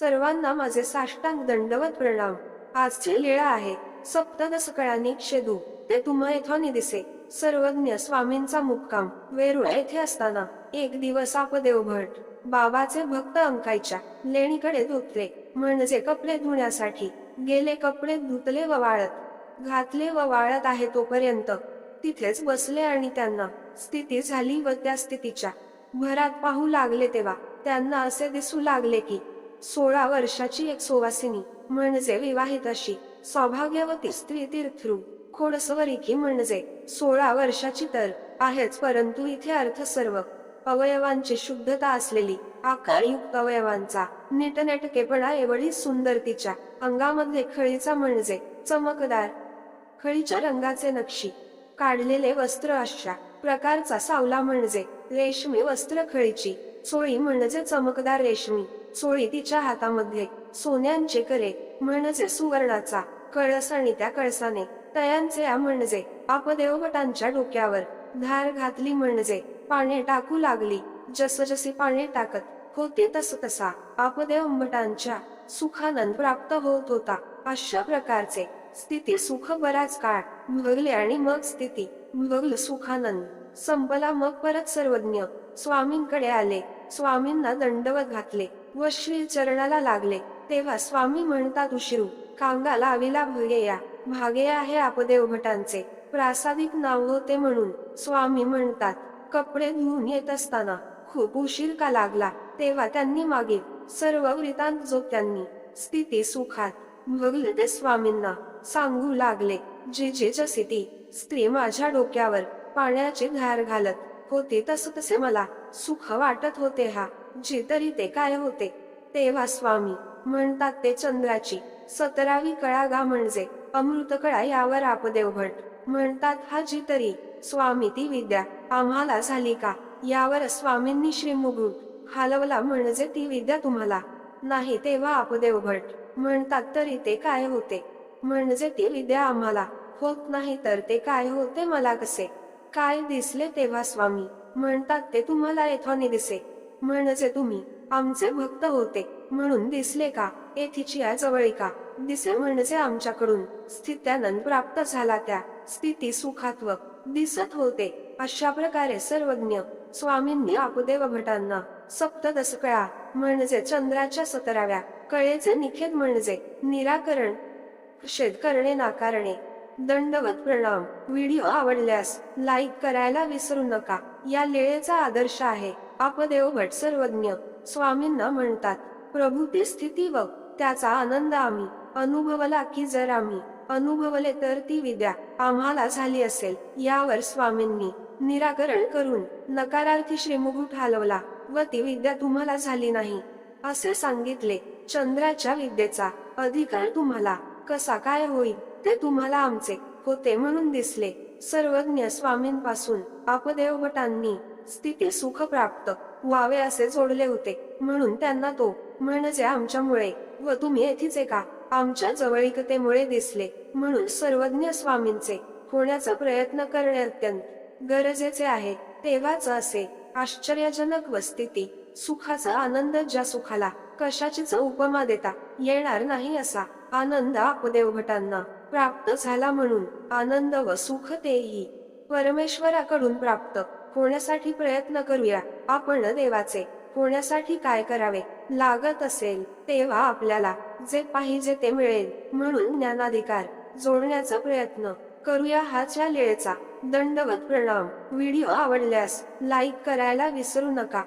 सर्वांना माझे साष्टांग दंडवत प्रणाम. आजची लीळा आहे सप्तदश कळानी क्षेदू ते तुम्हा येथोनी दिसे सर्वज्ञ स्वामींचा मुक्काम. वेरूळ येथे असताना एक दिवस आपदेव भट. बाबाचे भक्त अंकायच्या. लेणीकडे धुतले. म्हणजे कपडे धुण्यासाठी. गेले कपडे धुतले व वाळत. घातले व वाळत आहे तोपर्यंत. तिथेच बसले आणि त्यांना स्थिती झाली व त्या स्थितीच्या. भरात पाहू लागले तेव्हा. त्यांना असे दिसू लागले की सोळा वर्षाची एक सुवासिनी म्हणजे विवाहित अशी. सौभाग्यवती स्त्री तीर्थरू खोडसवरिकी म्हणजे सोळा वर्षाची तर आहेच परंतु इथे अर्थ सर्व अवयवांची शुद्धता असलेली आकारयुक्त अवयवांचा नीटनेटकेपणा एवढी सुंदर तिच्या अंगामध्ये खळीचा म्हणजे चमकदार खळीच्या रंगाचे नक्षी. काढलेले वस्त्र अशा प्रकारचा सावला म्हणजे रेशमी वस्त्र खळीची चोळी म्हणजे चमकदार रेशमी. चोळी तिच्या हातामध्ये सोन्यांचे करे म्हणजे सुवर्णाचा कळस आणि त्या कळसाने तयांचे आ म्हणजे आपदेवभटांच्या डोक्यावर धार घातली म्हणजे पाने टाकू लागली जस जसे पाने टाकत होते तस तसा आपदेव भटांच्या सुखानंद प्राप्त होत होता. अशा प्रकारचे स्थिती सुख बराच काळ भगले आणि मग स्थिती भगल सुखानंद. संपला मग परत सर्वज्ञ स्वामींकडे आले. स्वामींना दंडवत घातले व श्री चरणाला लागले. तेव्हा स्वामी म्हणतात उशिरू कांगा लाविला भगेया भागेया हे आपदेव भटांचे. प्रासादिक नाव होते म्हणून स्वामी म्हणतात. कपडे धुवून येत असताना खूप उशीर का लागला? तेव्हा त्यांनी मागे सर्व वृतांत जो त्यांनी स्थिती सुखात भगले ते स्वामींना सांगू लागले. जे जे जसे ती स्त्री माझ्या डोक्यावर पाण्याची धार घालत होते तस तसे मला सुख वाटत होते हा. जे तरी ते काय होते? तेव्हा स्वामी म्हणतात ते चंद्राची सतरावी कळागा म्हणजे अमृत कळा यावर आपदेव भट म्हणतात हा जी तरी स्वामी ती विद्या आम्हाला झाली का? यावर स्वामींनी श्री मुगुट हालवला म्हणजे ती विद्या तुम्हाला. नाही तेव्हा आपदेव भट म्हणतात तरी ते काय होते? म्हणजे ती विद्या आम्हाला. होत नाही तर ते काय होते? मला कसे? काय दिसले तेव्हा स्वामी? म्हणतात ते तुम्हाला येथोने दिसे. म्हणजे तुम्ही आमचे भक्त होते. म्हणून दिसले का? येथीची या जवळिका दिसे म्हणजे आमच्याकडून. स्थित्यानंद प्राप्त झाला त्या. स्थिती सुखात्व दिसत होते. अशा प्रकारे सर्वज्ञ स्वामींनी आपदेव भटांना सप्तदस कळा म्हणजे चंद्राच्या सतराव्या कळेचे निखेद म्हणजे निराकरण शेत करणे नाकारणे दंडवत प्रणाम. व्हिडिओ आवडल्यास लाईक करायला विसरू नका. या लेळेचा आदर्श आहे. आपदेव भट सर्वज्ञ. स्वामींना म्हणतात प्रभूती स्थिती व त्याचा आनंद आम्ही. अनुभवला की जर आम्ही अनुभवले तर ती विद्या आम्हाला झाली असेल. यावर स्वामींनी निराकरण करून नकारार्थी श्रीमुगुट हलवला व ती विद्या तुम्हाला झाली नाही. असे सांगितले चंद्राच्या विद्येचा अधिकार तुम्हाला. कसा काय होईल? ते तुम्हाला आमचे होते म्हणून दिसले. सर्वज्ञ स्वामींपासून पापदेव भटांनी स्थिती सुख प्राप्त व्हावे असे जोडले होते. म्हणून त्यांना तो म्हणजे आमच्यामुळे व तुम्ही येथीचे का आमच्या जवळीकतेमुळे दिसले. म्हणून सर्वज्ञ स्वामींचे होण्याचा प्रयत्न करणे अत्यंत गरजेचे आहे. तेव्हाच असे आश्चर्यजनक व स्थिती सुखाचा आनंद ज्या सुखाला कशाचीच उपमा देता? येणार नाही असा. आनंद आपदेव भटांना प्राप्त झाला म्हणून आनंद व सुख तेही परमेश्वराकडून प्राप्त. होण्यासाठी प्रयत्न करूया आपण देवाचे. होण्यासाठी काय करावे? लागत असेल तेव्हा आपल्याला जे पाहिजे ते मिळेल म्हणून ज्ञानाधिकार जोडण्याचा प्रयत्न करूया हाच्या लेळेचा दंडवत प्रणाम. व्हिडिओ आवडल्यास लाईक करायला विसरू नका.